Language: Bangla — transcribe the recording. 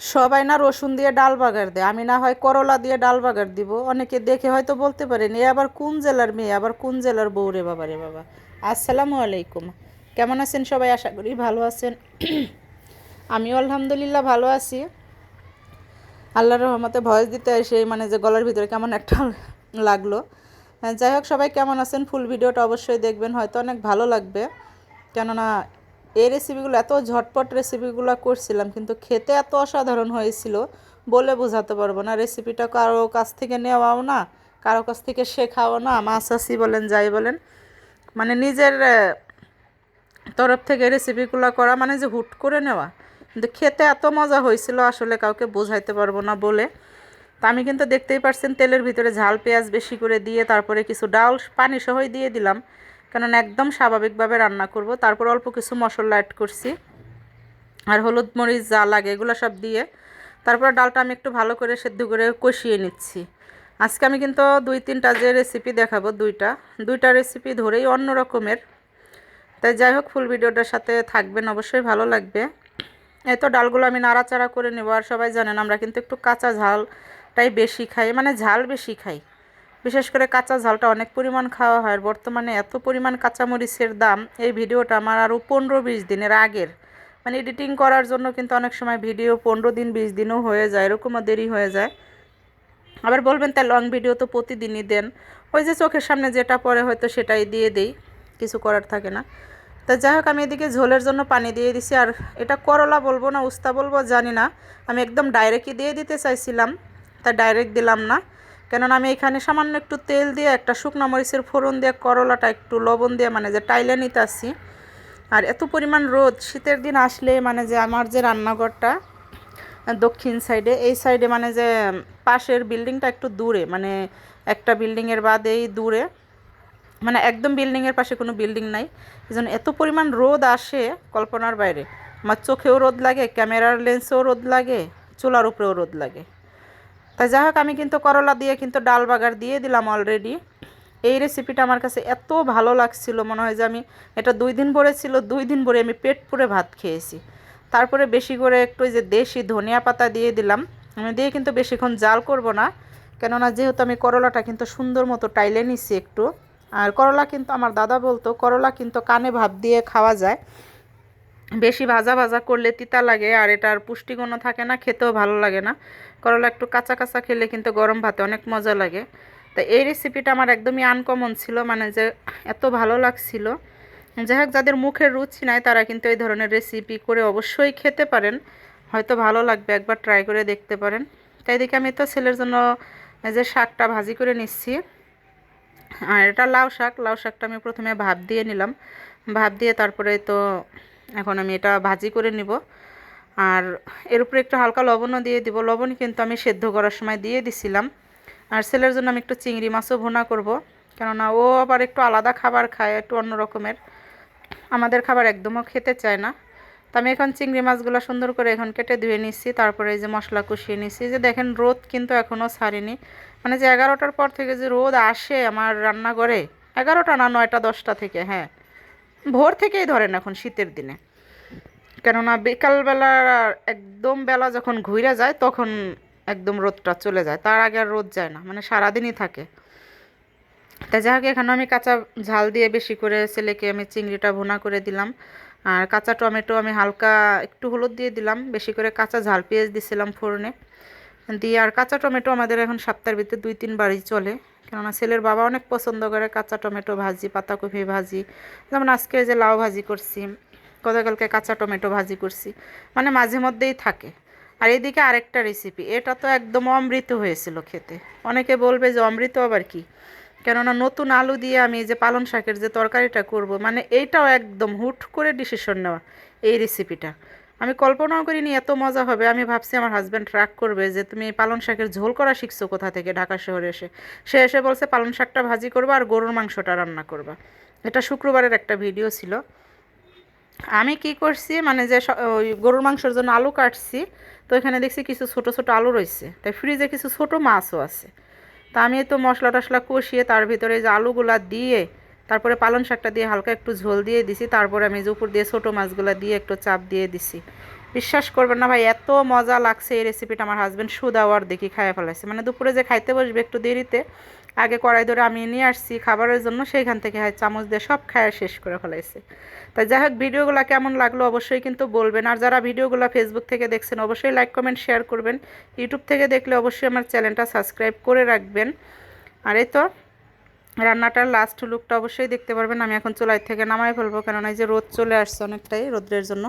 সবাই না রসুন দিয়ে ডাল বাগার দেয়। আমি না হয় করলা দিয়ে ডাল বাগার দিব। অনেকে দেখে হয়তো বলতে পারেন এ আবার কোন জেলার মেয়ে? আবার কোন জেলার বউ রে বাবা রে বাবা? আসসালামু আলাইকুম। কেমন আছেন সবাই? আশা করি ভালো আছেন। আমিও আলহামদুলিল্লাহ ভালো আছি। আল্লাহর রহমতে ভয়েস দিতে এসে মানে যে গলার ভিতরে কেমন একটা লাগল। হ্যাঁ, যাই হোক সবাই কেমন আছেন? ফুল ভিডিওটা অবশ্যই দেখবেন। হয়তো অনেক ভালো লাগবে। কেননা এই রেসিপিগুলো এত ঝটপট রেসিপিগুলো করছিলাম, কিন্তু খেতে এত অসাধারণ হয়েছিল বলে বোঝাতে পারব না। রেসিপিটা কারও কাছ থেকে নেওয়াও না, কারও কাছ থেকে শেখাও না। মাসাসি বলেন, যাই বলেন মানে নিজের তরফ থেকে রেসিপিগুলো করা মানে যে হুট করে নেওয়া, কিন্তু খেতে এত মজা হয়েছিল আসলে কাউকে বোঝাইতে পারব না বলে। তা আমি কিন্তু দেখতেই পারছেন, তেলের ভিতরে ঝাল, পেঁয়াজ বেশি করে দিয়ে তারপরে কিছু ডাল, পানি সহই দিয়ে দিলাম। কেননা একদম স্বাভাবিকভাবে রান্না করব। তারপর অল্প কিছু মশলা অ্যাড করছি। আর হলুদ মরিচ যা লাগে এগুলো সব দিয়ে তারপর ডালটা আমি একটু ভালো করে সেদ্ধ করে কষিয়ে নিচ্ছি। আজকে আমি কিন্তু দুই তিনটা যে রেসিপি দেখাবো, দুইটা। দুইটা রেসিপি ধরেই অন্য রকমের। তাই যাই হোক ফুল ভিডিওটার সাথে থাকবেন, অবশ্যই ভালো লাগবে। এই তো ডালগুলো আমি নাড়াচাড়া করে নেব। আর সবাই জানেন আমরা কিন্তু একটু কাঁচা ঝালটাই বেশি খাই মানে ঝাল বেশি খাই। বিশেষ করে কাঁচা ঝালটা অনেক পরিমাণ খাওয়া হয় বর্তমানে এত পরিমাণ কাঁচামরিচের দাম, এই ভিডিওটা আমার আরও পনেরো বিশ দিনের আগের। মানে এডিটিং করার জন্য কিন্তু অনেক সময় ভিডিও পনেরো দিন, বিশ দিনও হয়ে যায়, এরকমও দেরি হয়ে যায়। আবার বলবেন, তাই লং ভিডিও তো প্রতিদিনই দেন। ওই যে চোখের সামনে যেটা পরে হয়তো সেটাই দিয়ে দেই, কিছু করার থাকে না। তা যাই হোক, আমি এদিকে ঝোলের জন্য পানি দিয়ে দিছি আর এটা করলা বলব না, উস্তা বলব জানি না। আমি একদম ডাইরেক্টই দিয়ে দিতে চাইছিলাম তা ডাইরেক্ট দিলাম না। কেননা আমি এখানে সামান্য একটু তেল দিয়ে একটা শুকনো মরিচের ফোড়ন দিয়ে, করলাটা একটু লবণ দিয়ে মানে যে টাইলে নিতে আসি আর এত পরিমাণ রোদ, শীতের দিন আসলে মানে যে আমার যে রান্নাঘরটা দক্ষিণ সাইডে, এই সাইডে মানে যে পাশের বিল্ডিংটা একটু দূরে মানে একটা বিল্ডিংয়ের বাদেই দূরে মানে একদম বিল্ডিংয়ের পাশে কোনো বিল্ডিং নাই। এই জন্য এত পরিমাণ রোদ আসে কল্পনার বাইরে। আমার চোখেও রোদ লাগে, ক্যামেরার লেন্সেও রোদ লাগে, চুলার উপরেও রোদ লাগে। তাই যাই হোক, আমি কিন্তু করলা দিয়ে কিন্তু ডাল বাগার দিয়ে দিলাম অলরেডি এই রেসিপিটা আমার কাছে এত ভালো লাগছিল, মনে হয় যে আমি এটা দুই দিন ভরে ছিল, দুই দিন ভরে আমি পেট পুরে ভাত খেয়েছি। তারপরে বেশি করে একটু যে দেশি ধনিয়া পাতা দিয়ে দিলাম। আমি দিয়ে কিন্তু বেশিক্ষণ জাল করব না, কেননা যেহেতু আমি করলাটা কিন্তু সুন্দর মতো টাইলে নিছি একটু। আর করলা কিন্তু আমার দাদা বলতো, করলা কিন্তু কানে ভাত দিয়ে খাওয়া যায়। বেশি ভাজা ভাজা করলে তিতা লাগে আর এটার পুষ্টিগুণও থাকে না, খেতেও ভালো লাগে না। করলা একটু কাঁচা কাঁচা খেলে কিন্তু গরম ভাতে অনেক মজা লাগে। তো এই রেসিপিটা আমার একদমই আনকমন ছিল মানে যে এত ভালো লাগছিল। যাই হোক, যাদের মুখের রুচি নাই তারা কিন্তু এই ধরনের রেসিপি করে অবশ্যই খেতে পারেন। হয়তো ভালো লাগবে, একবার ট্রাই করে দেখতে পারেন। তাই দেখে আমি তো ছেলের জন্য যে শাকটা ভাজি করে নিচ্ছি। আর এটা লাউ শাক, লাউ শাকটা আমি প্রথমে ভাপ দিয়ে নিলাম। ভাপ দিয়ে তারপরে তো এখন আমি এটা ভাজি করে নিব। আর এর উপরে একটু হালকা লবণও দিয়ে দিব। লবণ কিন্তু আমি সেদ্ধ করার সময় দিয়ে দিছিলাম। আর ছেলের জন্য আমি একটু চিংড়ি মাছও ভুনা করব। কেননা ও আবার একটু আলাদা খাবার খায়, একটু অন্য রকমের। আমাদের খাবার একদমও খেতে চায় না। তো আমি এখন চিংড়ি মাছগুলো সুন্দর করে এখন কেটে ধুয়ে নিচ্ছি তারপরে এই যে মশলা কষিয়ে নিচ্ছি যে দেখেন রোদ কিন্তু এখনও ছাড়েনি। মানে যে এগারোটার পর থেকে যে রোদ আসে আমার রান্নাঘরে, এগারোটা না নয়টা, দশটা থেকে হ্যাঁ। ভোর থেকেই ধরেন এখন শীতের দিনে। কেননা বিকালবেলা একদম বেলা যখন ঘুরে যায়, তখন একদম রোদটা চলে যায়। তার আগে আর রোদ যায় না মানে সারাদিনই থাকে। তা যাই হোক এখানে আমি কাঁচা ঝাল দিয়ে বেশি করে ছেলেকে আমি চিংড়িটা ভুনা করে দিলাম। আর কাঁচা টমেটো আমি হালকা একটু হলুদ দিয়ে দিলাম, বেশি করে কাঁচা ঝাল পেঁয়াজ দিছিলাম ফোড়নে। দিয়ে আর কাঁচা টমেটো আমাদের এখন সপ্তাহের ভিতরে দুই তিনবারই চলে। কেননা ছেলের বাবা অনেক পছন্দ করে কাঁচা টমেটো ভাজি পাতাকপি ভাজি। যেমন আজকে যে লাউ ভাজি করছি, গতকালকে কাঁচা টমেটো ভাজি করছি মানে মাঝে মধ্যেই থাকে। আর এদিকে আরেকটা রেসিপি এটা তো একদম অমৃত হয়েছিল খেতে। অনেকে বলবে যে অমৃত আবার কি? কেননা নতুন আলু দিয়ে আমি যে পালং শাকের যে তরকারিটা করব মানে এইটাও একদম হুট করে ডিসিশন নেওয়া, এই রেসিপিটা আমি কল্পনাও করিনি এত মজা হবে। আমি ভাবছি আমার হাজব্যান্ড রাগ করবে যে, তুমি পালং শাকের ঝোল করা শিখছো কোথা থেকে? ঢাকা শহরে এসে। সে এসে বলছে, পালং শাকটা ভাজি করবা আর গরুর মাংসটা রান্না করবা। এটা শুক্রবারের একটা ভিডিও ছিল। আমি কি করছি মানে যে ওই গরুর মাংসের জন্য আলু কাটছি, তো এখানে দেখছি কিছু ছোট ছোট আলু রয়েছে। তাই ফ্রিজে কিছু ছোট মাছও আছে। তা আমি তো মশলা টশলা কষিয়ে তার ভিতরে যে আলুগুলা দিয়ে তারপরে পালং শাকটা দিয়ে হালকা একটু ঝোল দিয়ে দিছি, তারপরে আমি উপর দিয়ে ছোটো মাছগুলো দিয়ে একটু চাপ দিয়ে দিছি। বিশ্বাস করবেন না ভাই, এত মজা লাগছে এই রেসিপিটা আমার হাজব্যান্ড সুদাওয়ার দেখি খাইয়া ফেলাইছে। মানে দুপুরে যে খাইতে বসবে একটু দেরিতে, আগে কড়াই ধরে আমি নিয়ে আসছি খাবারের জন্য, সেইখান থেকে হয় চামচ দিয়ে সব খায়া শেষ করে ফেলাইছে। তাই যাই হোক, ভিডিওগুলো কেমন লাগল অবশ্যই কিন্তু বলবেন। আর যারা ভিডিওগুলো ফেসবুক থেকে দেখছেন, অবশ্যই লাইক কমেন্ট শেয়ার করবেন। ইউটিউব থেকে দেখলে অবশ্যই আমার চ্যানেলটা সাবস্ক্রাইব করে রাখবেন। আর এই তো রান্নাটার লাস্ট লুকটা অবশ্যই দেখতে পারবেন। আমি এখন চুলাই থেকে নামাই ফেলব, কেননা এই যে রোদ চলে আসছে অনেকটাই রোদ্রের জন্য।